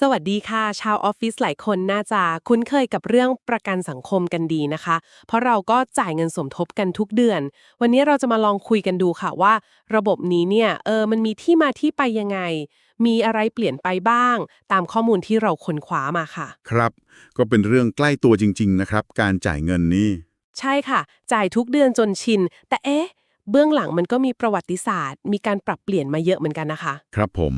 สวัสดีค่ะ ชาวออฟฟิศหลายคนน่าจะคุ้นเคยกับเรื่องประกันสังคมกันดีนะคะ เพราะเราก็จ่ายเงินสมทบกันทุกเดือน วันนี้เราจะมาลองคุยกันดูค่ะว่า ระบบนี้เนี่ยเออมันมีที่มาที่ไปยังไง มีอะไรเปลี่ยนไปบ้าง ตามข้อมูลที่เราค้นคว้ามาค่ะ ครับ ก็เป็นเรื่องใกล้ตัวจริง ๆ นะครับ การจ่ายเงินนี่ใช่ค่ะ จ่ายทุกเดือนจนชิน แต่เอ๊ะ เบื้องหลังมันก็มีประวัติศาสตร์ มีการปรับเปลี่ยนมาเยอะเหมือนกันนะคะ ครับผม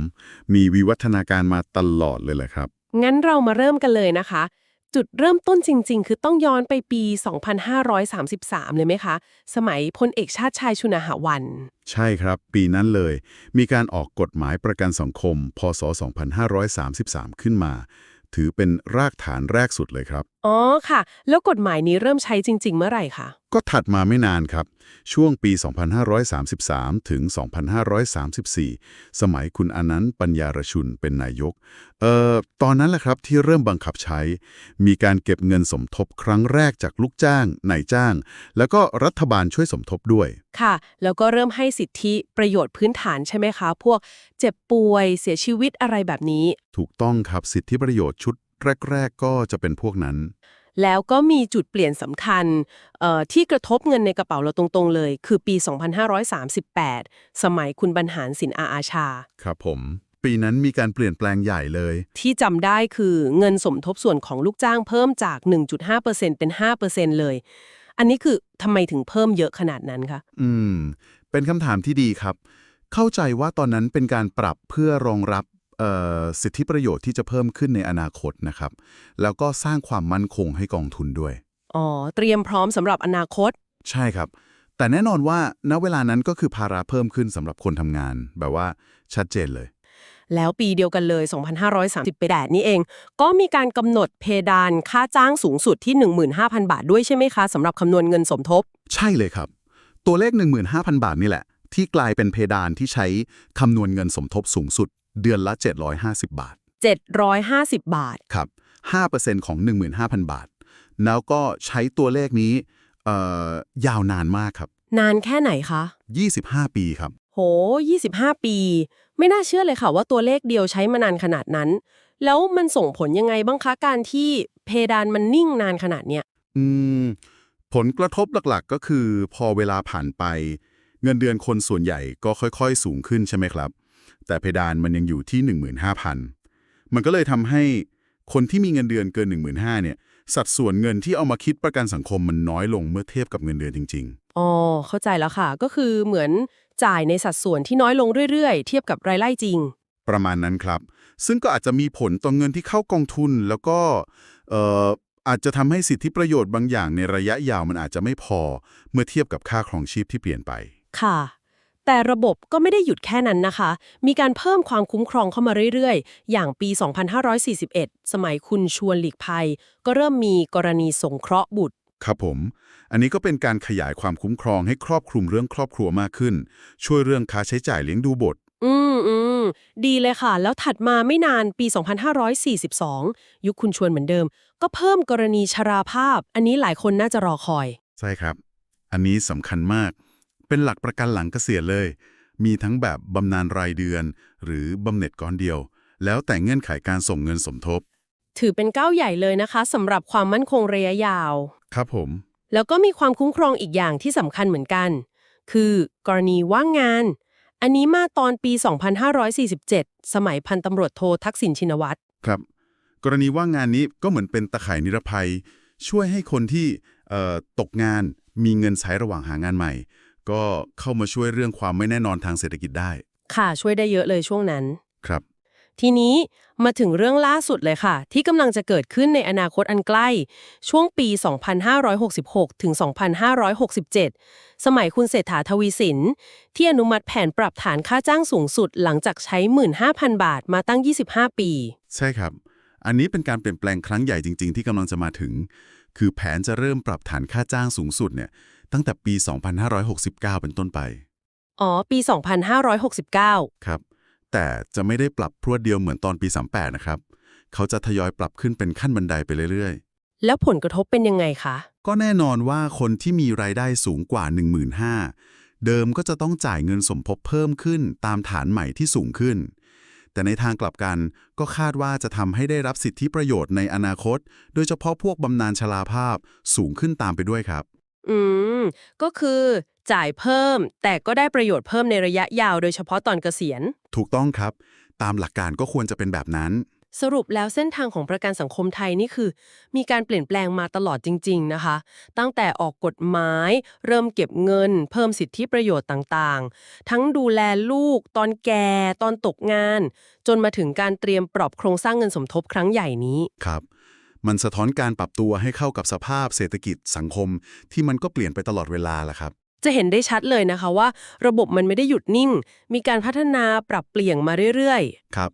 มีวิวัฒนาการมาตลอดเลยแหละครับ งั้นเรามาเริ่มกันเลยนะคะ จุดเริ่มต้นจริง ๆ คือต้องย้อนไปปี 2533 เลยไหมคะ สมัยพลเอกชาติชายชุนหวัน ใช่ครับ ปีนั้นเลย มีการออกกฎหมายประกันสังคม พศ 2533 ขึ้นมาถือเป็นรากฐานแรกสุดเลยครับ อ๋อค่ะ แล้วกฎหมายนี้เริ่มใช้จริง ๆ เมื่อไหร่คะ ก็ถัดมาไม่นานครับ ช่วงปี 2533 ถึง 2534 สมัยคุณอนันต์ปัญญารชุนเป็นนายก เอ่อ ตอนนั้นแหละครับที่เริ่มบังคับใช้ มีการเก็บเงินสมทบครั้งแรกจากลูกจ้าง นายจ้าง แล้วก็รัฐบาลช่วยสมทบด้วย ค่ะ แล้วก็เริ่มให้สิทธิประโยชน์พื้นฐานใช่ไหมคะ พวกเจ็บป่วย เสียชีวิตอะไรแบบนี้ ถูกต้องครับ สิทธิประโยชน์ชุดแรก ๆ ก็จะเป็นพวกนั้น แล้วก็มีจุดเปลี่ยนสำคัญเอ่อที่กระทบเงินในกระเป๋าเราตรงๆเลย คือปี 2538 สมัยคุณบรรหารสินอาอาชา ครับผม ปีนั้นมีการเปลี่ยนแปลงใหญ่เลย ที่จำได้คือเงินสมทบส่วนของลูกจ้างเพิ่มจาก 1.5%เป็น 5%เลย อันนี้คือทำไมถึงเพิ่มเยอะขนาดนั้นคะ อืม เป็นคำถามที่ดีครับ เข้าใจว่าตอนนั้นเป็นการปรับเพื่อรองรับเอ่อ สิทธิประโยชน์ที่จะเพิ่มขึ้นในอนาคตนะครับ แล้วก็สร้างความมั่นคงให้กองทุนด้วย อ๋อ เตรียมพร้อมสำหรับอนาคต ใช่ครับ แต่แน่นอนว่าณเวลานั้นก็คือภาระเพิ่มขึ้นสำหรับคนทำงาน แบบว่าชัดเจนเลย แล้วปีเดียวกันเลย 2538 นี้เอง ก็มีการกำหนดเพดานค่าจ้างสูงสุดที่ 15,000 บาทด้วยใช่ไหมคะสำหรับคำนวณเงินสมทบ ใช่เลยครับ ตัวเลข 15,000 บาทนี่แหละที่กลายเป็นเพดานที่ใช้คำนวณเงินสมทบสูงสุด เดือนละ 750 บาท 750 บาท ครับ 5%ของ 15,000 บาท แล้วก็ใช้ตัวเลขนี้เอ่อยาวนานมากครับ นานแค่ไหนคะ 25 ปีครับ โห 25 ปี ไม่น่าเชื่อเลยค่ะว่าตัวเลขเดียวใช้มานานขนาดนั้น แล้วมันส่งผลยังไงบ้างคะการที่เพดานมันนิ่งนานขนาดเนี้ย อืม ผลกระทบหลักๆ ก็คือพอเวลาผ่านไป เงินเดือนคนส่วนใหญ่ก็ค่อยๆ สูงขึ้นใช่ไหมครับ แต่เพดานมันยังอยู่ที่ 15,000 มันก็เลยทำให้คนที่มีเงินเดือนเกิน 15,000เนี่ยสัดส่วนเงินที่เอามาคิดประกันสังคมมันน้อยลงเมื่อเทียบกับเงินเดือนจริงอ๋อ เข้าใจแล้วค่ะ ก็คือเหมือนจ่ายในสัดส่วนที่น้อยลงเรื่อยๆ เทียบกับรายได้จริงๆประมาณนั้นครับ ซึ่งก็อาจจะมีผลต่อเงินที่เข้ากองทุน แล้วก็เอ่ออาจจะทำให้สิทธิประโยชน์บางอย่างในระยะยาวมันอาจจะไม่พอ เมื่อเทียบกับค่าครองชีพที่เปลี่ยนไป ค่ะ แต่ระบบก็ไม่ได้หยุดแค่นั้นนะคะ มีการเพิ่มความคุ้มครองเข้ามาเรื่อยๆ อย่างปี 2541 สมัยคุณชวนหลีกภัย ก็เริ่มมีกรณีสงเคราะห์บุตร ครับผม อันนี้ก็เป็นการขยายความคุ้มครองให้ครอบคลุมเรื่องครอบครัวมากขึ้น ช่วยเรื่องค่าใช้จ่ายเลี้ยงดูบุตรอืมอืมดีเลยค่ะ แล้วถัดมาไม่นานปี 2542 ยุคคุณชวนเหมือนเดิม ก็เพิ่มกรณีชราภาพ อันนี้หลายคนน่าจะรอคอย ใช่ครับ อันนี้สำคัญมาก เป็นหลักประกันหลังเกษียณเลย มีทั้งแบบบำนาญรายเดือน หรือบำเหน็จก้อนเดียว แล้วแต่เงื่อนไขการส่งเงินสมทบ ถือเป็นก้าวใหญ่เลยนะคะสำหรับความมั่นคงระยะยาว ครับผม แล้วก็มีความคุ้มครองอีกอย่างที่สำคัญเหมือนกัน คือกรณีว่างงาน อันนี้มาตอนปี 2547 สมัยพันตำรวจโททักษิณชินวัตรครับ กรณีว่างงานนี้ก็เหมือนเป็นตะข่ายนิรภัย ช่วยให้คนที่เอ่อตกงานมีเงินใช้ระหว่างหางานใหม่ ก็เข้ามาช่วยเรื่องความไม่แน่นอนทางเศรษฐกิจได้ ค่ะช่วยได้เยอะเลยช่วงนั้น ครับ ทีนี้มาถึงเรื่องล่าสุดเลยค่ะ ที่กำลังจะเกิดขึ้นในอนาคตอันใกล้ ช่วงปี 2566 ถึง 2567 สมัยคุณเศรษฐาทวีสิน ที่อนุมัติแผนปรับฐานค่าจ้างสูงสุดหลังจากใช้ 15,000 บาทมาตั้ง 25 ปี ใช่ครับ อันนี้เป็นการเปลี่ยนแปลงครั้งใหญ่จริง ๆ ที่กำลังจะมาถึง คือแผนจะเริ่มปรับฐานค่าจ้างสูงสุดเนี่ย ตั้งแต่ปี 2569 เป็นต้นไป อ๋อ ปี 2569 ครับ แต่จะไม่ได้ปรับพรวดเดียวเหมือนตอนปี 38 นะครับ เขาจะทยอยปรับขึ้นเป็นขั้นบันไดไปเรื่อยแล้วผลกระทบเป็นยังไงคะๆก็แน่นอนว่าคนที่มีรายได้สูงกว่า 15,000เดิมก็จะต้องจ่ายเงินสมทบเพิ่มขึ้นตามฐานใหม่ที่สูงขึ้น แต่ในทางกลับกันก็คาดว่าจะทำให้ได้รับสิทธิประโยชน์ในอนาคต โดยเฉพาะพวกบำนาญชราภาพสูงขึ้นตามไปด้วยครับ อืม ก็คือจ่ายเพิ่ม แต่ก็ได้ประโยชน์เพิ่มในระยะยาวโดยเฉพาะตอนเกษียณ ถูกต้องครับ ตามหลักการก็ควรจะเป็นแบบนั้น สรุปแล้วเส้นทางของประกันสังคมไทยนี่คือ มีการเปลี่ยนแปลงมาตลอดจริง ๆ นะคะ ตั้งแต่ออกกฎหมาย เริ่มเก็บเงิน เพิ่มสิทธิประโยชน์ต่างๆ ทั้งดูแลลูก ตอนแก่ตอนตกงาน จนมาถึงการเตรียมปรับโครงสร้างเงินสมทบครั้งใหญ่นี้ ครับ มันสะท้อนการปรับตัวให้เข้ากับสภาพเศรษฐกิจสังคม ที่มันก็เปลี่ยนไปตลอดเวลาแหละครับ จะเห็นได้ชัดเลยนะคะว่า ระบบมันไม่ได้หยุดนิ่ง มีการพัฒนาปรับเปลี่ยนมาเรื่อยครับ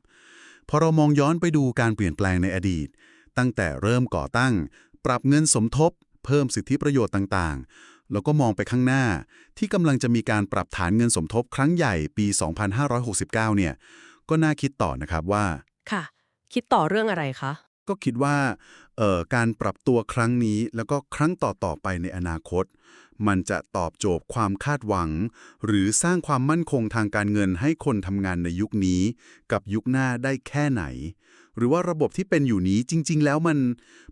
พอเรามองย้อนไปดูการเปลี่ยนแปลงในอดีต ตั้งแต่เริ่มก่อตั้ง ปรับเงินสมทบ เพิ่มสิทธิประโยชน์ต่างๆ แล้วก็มองไปข้างหน้า ที่กำลังจะมีการปรับฐานเงินสมทบครั้งใหญ่ปี 2569 เนี่ย ก็น่าคิดต่อนะครับว่าๆค่ะ คิดต่อเรื่องอะไรคะ ก็คิดว่าการปรับตัวครั้งนี้แล้วก็ครั้งต่อๆไปในอนาคต มันจะตอบโจทย์ความคาดหวัง หรือสร้างความมั่นคงทางการเงินให้คนทำงานในยุคนี้ กับยุคหน้าได้แค่ไหน หรือว่าระบบที่เป็นอยู่นี้จริง ๆ แล้วมัน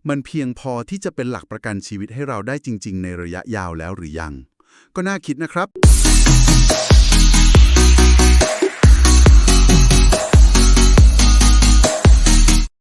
มันเพียงพอที่จะเป็นหลักประกันชีวิตให้เราได้จริง ๆ ในระยะยาวแล้วหรือยัง ก็น่าคิดนะครับ